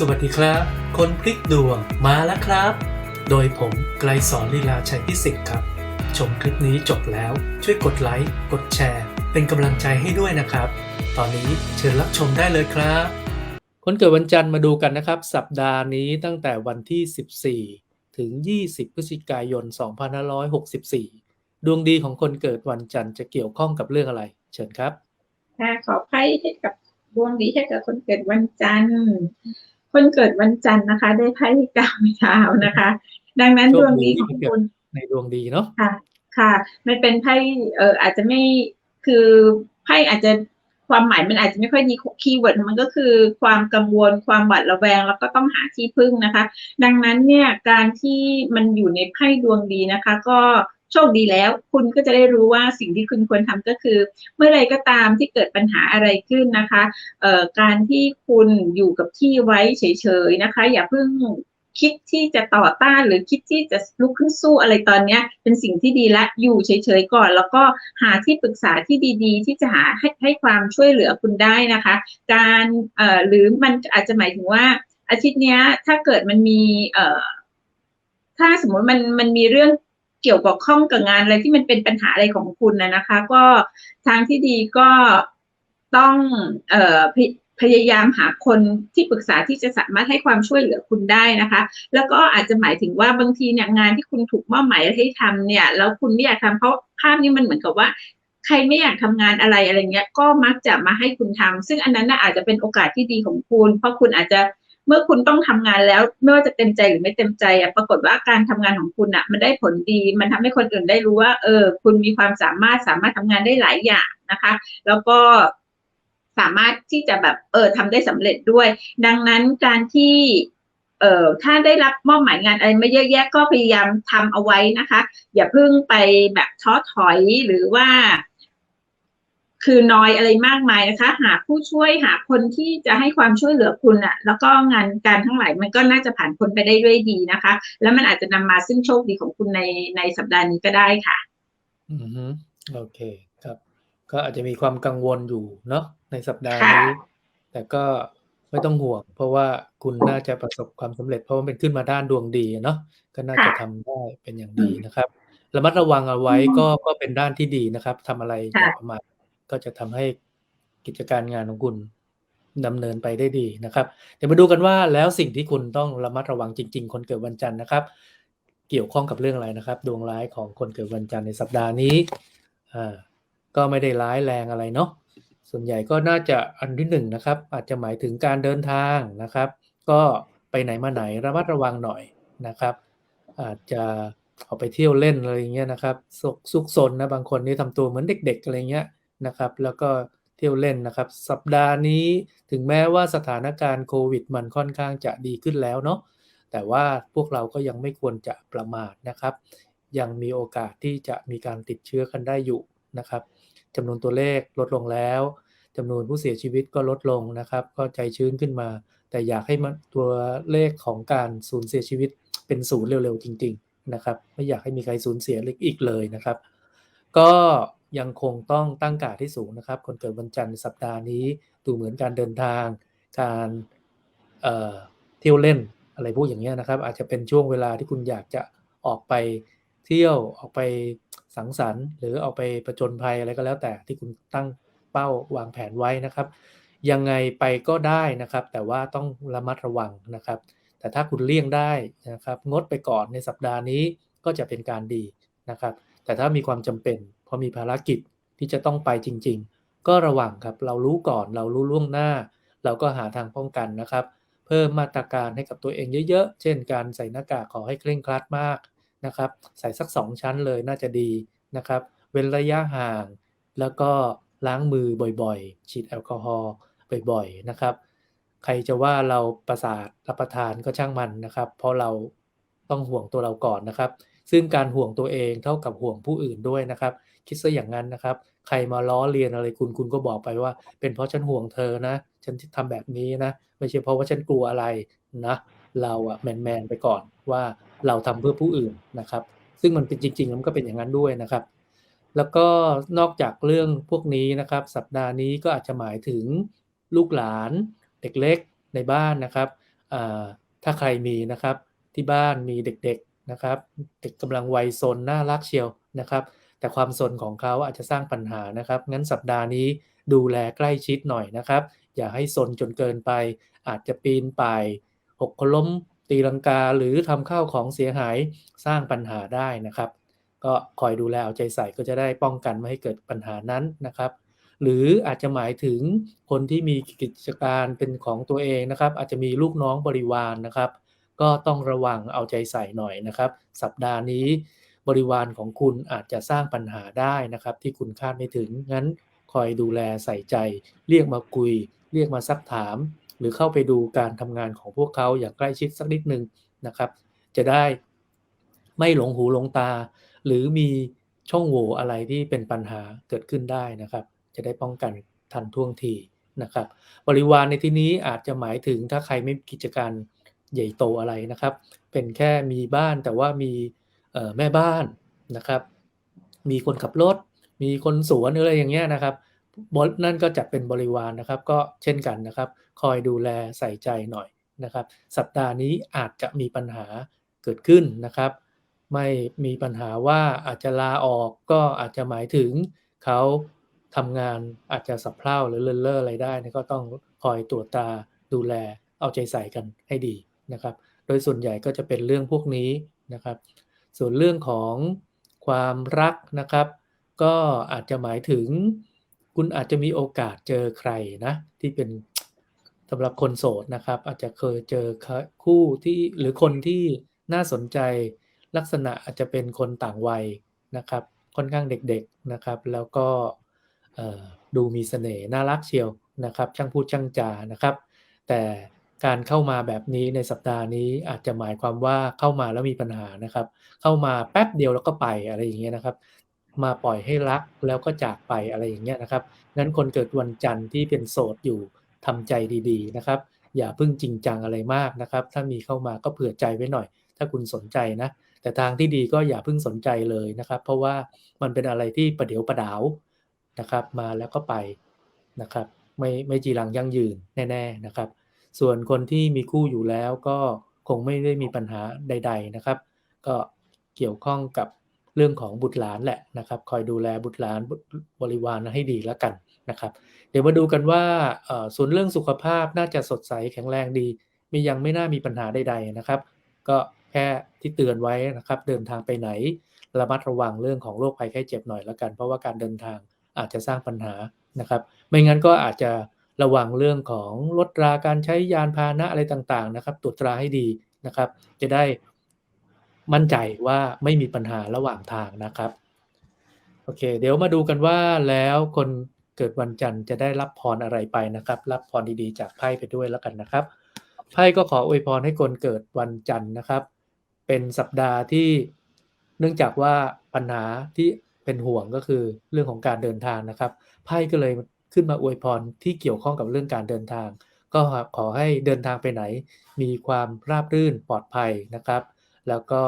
สวัสดีครับ คนพลิกดวงมาแล้วครับ โดยผมไกลสอนลีลาชัยพิสิทธิ์ครับ ชมคลิปนี้จบแล้วช่วยกดไลค์ กดแชร์ เป็นกำลังใจให้ด้วยนะครับ ตอนนี้เชิญรับชมได้เลยครับ คนเกิดวันจันทร์มาดูกันนะครับ สัปดาห์นี้ตั้งแต่วันที่ 14 ถึง 20 พฤศจิกายน 2564 ดวงดีของคนเกิดวันจันทร์จะเกี่ยวข้องกับเรื่องอะไร เชิญครับค่ะขอไพ่ให้กับดวงดีให้กับคนเกิดวันจันทร์ คนเกิดวันจันทร์นะคะ ได้ไพ่กาวเช้านะคะ ดังนั้นโชดควงดีดีของที่เกิดคุณในดวงดีเนาะค่ะ ค่ะ มันเป็นไพ่เอ่ออาจจะไม่คือไพ่อาจจะความหมายมันอาจจะไม่ค่อยดีคีย์เวิร์ดมันก็คือความกังวลความหวาดระแวง แล้วก็ต้องหาที่พึ่งนะคะ ดังนั้นเนี่ยการที่มันอยู่ในไพ่ดวงดีนะคะ ก็ โชคดีแล้ว คุณก็จะได้รู้ว่าสิ่งที่คุณควรทำก็คือ เมื่อไรก็ตามที่เกิดปัญหาอะไรขึ้นนะคะเอ่อการที่คุณอยู่กับที่ไว้เฉยๆนะคะ อย่าเพิ่งคิดที่จะต่อต้านหรือคิดที่จะลุกขึ้นสู้อะไรตอนเนี้ยเป็นสิ่งที่ดีและอยู่เฉยๆก่อน แล้วก็หาที่ปรึกษาที่ดีๆ ที่จะหาให้ให้ความช่วยเหลือคุณได้นะคะ การเอ่อหรือมันอาจจะหมายถึงว่าอาทิตย์นี้ถ้าเกิดมันมีเอ่อถ้าสมมติมันมันมีเรื่อง เกี่ยวกับข้องกับงานอะไรที่มันเป็นปัญหาอะไรของคุณนะนะคะ ก็ทางที่ดีก็ต้องเอ่อพยายามหาคนที่ปรึกษาที่จะสามารถให้ความช่วยเหลือคุณได้นะคะ แล้วก็อาจจะหมายถึงว่าบางทีเนี่ยงานที่คุณถูกมอบหมายให้ทำเนี่ย แล้วคุณไม่อยากทำเพราะภาพนี้มันเหมือนกับว่าใครไม่อยากทำงานอะไรอะไรเงี้ย ก็มักจะมาให้คุณทำซึ่งอันนั้นน่ะอาจจะเป็นโอกาสที่ดีของคุณ เพราะคุณอาจจะ เมื่อคุณต้องทำงานแล้ว ไม่ว่าจะเต็มใจหรือไม่เต็มใจอะปรากฏว่าการทำงานของคุณอะ มันได้ผลดี มันทำให้คนอื่นได้รู้ว่า เออ คุณมีความสามารถสามารถทำงานได้หลายอย่างนะคะ แล้วก็สามารถที่จะแบบเออทำได้สำเร็จด้วย ดังนั้นการที่เอ่อถ้าได้รับมอบหมายงานอะไรไมาเยอะแยะก็พยายามทำเอาไว้นะคะ อย่าเพิ่งไปแบบท้อถอยหรือว่า คือน้อยอะไรมากมายนะคะ หาผู้ช่วยหาคนที่จะให้ความช่วยเหลือคุณอะแล้วก็งานการทั้งหลายมันก็น่าจะผ่านพ้นไปได้ด้วยดีนะคะ แล้วมันอาจจะนำมาซึ่งโชคดีของคุณในในสัปดาห์นี้ก็ได้ค่ะ อือฮึโอเคครับ ก็อาจจะมีความกังวลอยู่เนาะในสัปดาห์ค่ะนี้ แต่ก็ไม่ต้องห่วง เพราะว่าคุณน่าจะประสบความสำเร็จเพราะว่าเป็นขึ้นมาด้านดวงดีอะเนาะก็น่าจะค่ะทำได้เป็นอย่างอืดีมนะครับระมัดระวังเอาไว้อืมก็ก็เป็นด้านที่ดีนะครับทำอะไรอค่ะย่าประมาท ก็จะทำให้กิจการงานของคุณดำเนินไปได้ดีนะครับ เดี๋ยวมาดูกันว่าแล้วสิ่งที่คุณต้องระมัดระวังจริง ๆ คนเกิดวันจันทร์นะครับ เกี่ยวข้องกับเรื่องอะไรนะครับ ดวงร้ายของคนเกิดวันจันทร์ในสัปดาห์นี้อ่าก็ไม่ได้ร้ายแรงอะไรเนาะส่วนใหญ่ก็น่าจะอันที่หนึ่งนะครับ อาจจะหมายถึงการเดินทางนะครับ ก็ไปไหนมาไหนระมัดระวังหน่อยนะครับ อาจจะออกไปเที่ยวเล่นอะไรอย่างเงี้ยนะครับซุกซุกซนนะบางคนนี่ทำตัวเหมือนเด็ก ๆอะไรเงี้ย นะครับ แล้วก็เที่ยวเล่นนะครับ สัปดาห์นี้ถึงแม้ว่าสถานการณ์โควิดมันค่อนข้างจะดีขึ้นแล้วเนาะแต่ว่าพวกเราก็ยังไม่ควรจะประมาทนะครับ ยังมีโอกาสที่จะมีการติดเชื้อกันได้อยู่นะครับจำนวนตัวเลขลดลงแล้วจำนวนผู้เสียชีวิตก็ลดลงนะครับ ก็ใจชื้นขึ้นมา แต่อยากให้ตัวเลขของการสูญเสียชีวิตเป็นศูนย์เร็วๆจริง ๆ นะครับ ไม่อยากให้มีใครสูญเสียเล็กอีกเลยนะครับ ก็ ยังคงต้องตั้งกาดที่สูงนะครับ คนเกิดวันจันทร์สัปดาห์นี้ดูเหมือนการเดินทาง การเเที่ยวเล่นอะไรพวกอย่างเงี้ยนะครับ อาจจะเป็นช่วงเวลาที่คุณอยากจะออกไปเที่ยวออกไปสังสรรค์ หรือออกไปประจนภัยอะไรก็แล้วแต่ที่คุณตั้งเป้าวางแผนไว้นะครับ ยังไงไปก็ได้นะครับ แต่ว่าต้องระมัดระวังนะครับ แต่ถ้าคุณเลี่ยงได้นะครับ งดไปก่อนในสัปดาห์นี้ก็จะเป็นการดีนะครับ แต่ถ้ามีความจำเป็นพอมีภารกิจที่จะต้องไปจริง ๆ ก็ระวังครับเรารู้ก่อนเรารู้ล่วงหน้า เราก็หาทางป้องกันนะครับ เพิ่มมาตรการให้กับตัวเองเยอะๆ เช่น การใส่หน้ากากขอให้เคร่งครัดมากนะครับ ใส่สัก 2 ชั้นเลยน่าจะดีนะครับ เว้นระยะห่าง แล้วก็ล้างมือบ่อยๆ ฉีดแอลกอฮอล์บ่อยๆนะครับ ใครจะว่าเราประสาทรับประทานก็ช่างมันนะครับ เพราะเราต้องห่วงตัวเราก่อนนะครับ ซึ่งการห่วงตัวเองเท่ากับห่วงผู้อื่นด้วยนะครับ คิดซะอย่างนั้นนะครับ ใครมาล้อเลียนอะไรคุณคุณก็บอกไปว่า เป็นเพราะฉันห่วงเธอนะ ฉันทำแบบนี้นะ ไม่ใช่เพราะว่าฉันกลัวอะไรนะ เราอะแมนแมนๆไปก่อนว่าเราทำเพื่อผู้อื่นนะครับ ซึ่งมันเป็นจริงๆแล้วมันก็เป็นอย่างนั้นด้วยนะครับ แล้วก็นอกจากเรื่องพวกนี้นะครับ สัปดาห์นี้ก็อาจจะหมายถึงลูกหลานเด็กเล็กในบ้านนะครับถ้าใครมีนะครับที่บ้านมีเด็กๆ นะครับเด็กกำลังวัยซนน่ารักเชียวนะครับ แต่ความสนของเขาอาจจะสร้างปัญหานะครับ งั้นสัปดาห์นี้ดูแลใกล้ชิดหน่อยนะครับ อย่าให้ซนจนเกินไป อาจจะปีนป่ายหกล้มตีลังกาหรือทำข้าวของเสียหายสร้างปัญหาได้นะครับ ก็คอยดูแลเอาใจใส่ก็จะได้ป้องกันไม่ให้เกิดปัญหานั้นนะครับ หรืออาจจะหมายถึงคนที่มีกิจการเป็นของตัวเองนะครับ อาจจะมีลูกน้องบริวารนนะครับ ก็ต้องระวังเอาใจใส่หน่อยนะครับ สัปดาห์นี้บริวารของคุณอาจจะสร้างปัญหาได้นะครับ ที่คุณคาดไม่ถึงงั้นคอยดูแลใส่ใจ เรียกมาคุย เรียกมาซักถาม หรือเข้าไปดูการทำงานของพวกเขาอย่างใกล้ชิดสักนิดนึงนะครับ จะได้ไม่หลงหูหลงตา หรือมีช่องโหว่อะไรที่เป็นปัญหาเกิดขึ้นได้นะครับ จะได้ป้องกันทันท่วงทีนะครับ บริวารในที่นี้อาจจะหมายถึงถ้าใครไม่กิจการ ใหญ่โตอะไรนะครับ เป็นแค่มีบ้านแต่ว่ามีแม่บ้านนะครับ มีคนขับรถ มีคนสวนอะไรอย่างเงี้ยนะครับบนั่นก็จัดเป็นบริวารนะครับ ก็เช่นกันนะครับ คอยดูแลใส่ใจหน่อยนะครับ สัปดาห์นี้อาจจะมีปัญหาเกิดขึ้นนะครับ ไม่มีปัญหาว่าอาจจะลาออกก็อาจจะหมายถึงเขาทำงานอาจจะสับเพร่าหรือเลินเล่ออะไรได้นะก็ต้องคอยตรวจตาดูแลเอาใจใส่กันให้ดี นะครับ โดยส่วนใหญ่ก็จะเป็นเรื่องพวกนี้นะครับ ส่วนเรื่องของความรักนะครับ ก็อาจจะหมายถึงคุณอาจจะมีโอกาสเจอใครนะที่เป็นสำหรับคนโสดนะครับ อาจจะเคยเจอคู่ที่หรือคนที่น่าสนใจลักษณะอาจจะเป็นคนต่างวัยนะครับ ค่อนข้างเด็กๆนะครับ แล้วก็ดูมีเสน่ห์น่ารักเชียวนะครับ ช่างพูดช่างจานะครับ แต่ การเข้ามาแบบนี้ในสัปดาห์นี้อาจจะหมายความว่าเข้ามาแล้วมีปัญหานะครับ เข้ามาแป๊บเดียวแล้วก็ไปอะไรอย่างเงี้ยนะครับ มาปล่อยให้รักแล้วก็จากไปอะไรอย่างเงี้ยนะครับงั้นคนเกิดวันจันทร์ที่เป็นโสดอยู่ทำใจดีๆนะครับ อย่าเพิ่งจริงจังอะไรมากนะครับ ถ้ามีเข้ามาก็เผื่อใจไว้หน่อย ถ้าคุณสนใจนะ แต่ทางที่ดีก็อย่าเพิ่งสนใจเลยนะครับ เพราะว่ามันเป็นอะไรที่ประเดี๋ยวประดาวนะครับ มาแล้วก็ไปนะครับ ไม่ไม่จีรังยั่งยืนแน่ ๆนะครับ ส่วนคนที่มีคู่อยู่แล้วก็คงไม่ได้มีปัญหาใด ๆนะครับ ก็เกี่ยวข้องกับเรื่องของบุตรหลานแหละนะครับ คอยดูแลบุตรหลานบริวารให้ดีแล้วกันนะครับ เดี๋ยวมาดูกันว่าส่วนเรื่องสุขภาพน่าจะสดใสแข็งแรงดีมียังไม่น่ามีปัญหาใด ๆนะครับ ก็แค่ที่เตือนไว้นะครับ เดินทางไปไหนระมัดระวังเรื่องของโรคภัยไข้เจ็บหน่อยและกัน เพราะว่าการเดินทางอาจจะสร้างปัญหานะครับ ไม่งั้นก็อาจจะ ระวังเรื่องของลดราการใช้ยานพาหนะอะไรต่างๆนะครับ ตรวจตราให้ดีนะครับ จะได้มั่นใจว่าไม่มีปัญหาระหว่างทางนะครับโอเค เดี๋ยวมาดูกันว่าแล้วคนเกิดวันจันทร์จะได้รับพรอะไรไปนะครับ รับพรดีๆจากไพ่ไปด้วยแล้วกันนะครับไพ่ก็ขออวยพรให้คนเกิดวันจันทร์นะครับ เป็นสัปดาห์ที่เนื่องจากว่าปัญหาที่เป็นห่วงก็คือเรื่องของการเดินทางนะครับไพ่ก็เลย ขึ้นมาอวยพรที่เกี่ยวข้องกับเรื่องการเดินทาง ก็ขอให้เดินทางไปไหน มีความราบรื่นปลอดภัยนะครับ แล้วก็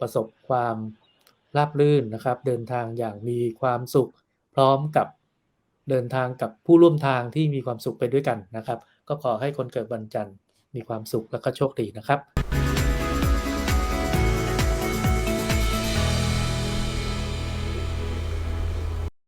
ประสบความราบรื่นนะครับ เดินทางอย่างมีความสุขพร้อมกับเดินทางกับผู้ร่วมทางที่มีความสุขไปด้วยกันนะครับ ก็ขอให้คนเกิดวันจันทร์มีความสุขและก็โชคดีนะครับ